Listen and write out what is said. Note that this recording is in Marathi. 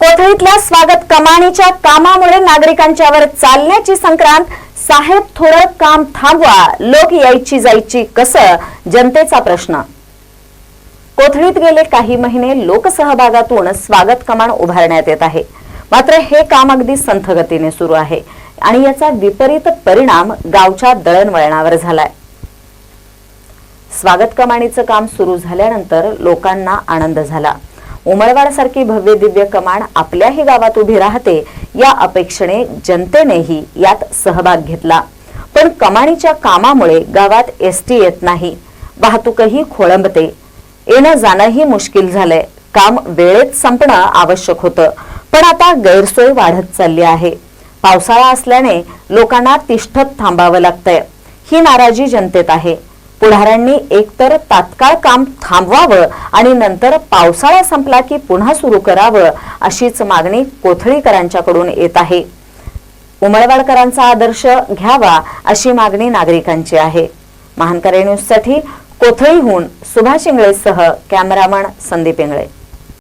कोथळीतल्या स्वागत कमानीच्या कामामुळे नागरिकांच्यावर चालण्याची संक्रांत साहेब थोडं काम थांबवा लोक यायची जायची कसं जनतेचा प्रश्न. कोथळीत गेले काही महिने लोकसहभागातून स्वागत कमान उभारण्यात येत आहे. मात्र हे काम अगदी संथ गतीने सुरू आहे आणि याचा विपरीत परिणाम गावच्या दळणवळणावर झालाय. स्वागत कमानीचं काम सुरू झाल्यानंतर लोकांना आनंद झाला. उमळवाडसारखी भव्य दिव्य कमान आपल्याही गावात उभी राहते या अपेक्षेने जनतेनेही यात सहभाग घेतला. पण कमाणीच्या कामामुळे गावात एसटी येत नाही. वाहतूकही खोळंबते. येणं जाणंही मुश्किल झालंय. काम वेळेत संपणं आवश्यक होतं. पण आता गैरसोय वाढत चालली आहे. पावसाळा असल्याने लोकांना तिष्ठत थांबावं लागतंय. ही नाराजी जनतेत आहे. पुढाऱ्यांनी एकतर तात्काळ काम थांबवावं आणि नंतर पावसाळा संपला की पुन्हा सुरू करावं अशीच मागणी कोथळीकरांच्याकडून येत आहे. उमळवाडकरांचा आदर्श घ्यावा अशी मागणी नागरिकांची आहे. महानकरे न्यूजसाठी कोथळीहून सुभाष इंगळेसह कॅमेरामन संदीप इंगळे.